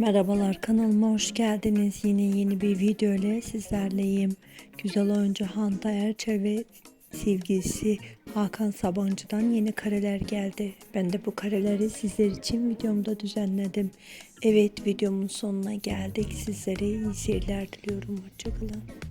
Merhabalar kanalıma hoş geldiniz. Yine yeni bir video ile sizlerleyim. Güzel oyuncu Hande Erçel ve sevgilisi Hakan Sabancı'dan yeni kareler geldi. Ben de bu kareleri sizler için videomda düzenledim. Evet videomun sonuna geldik. Sizlere iyi seyirler diliyorum. Hoşçakalın.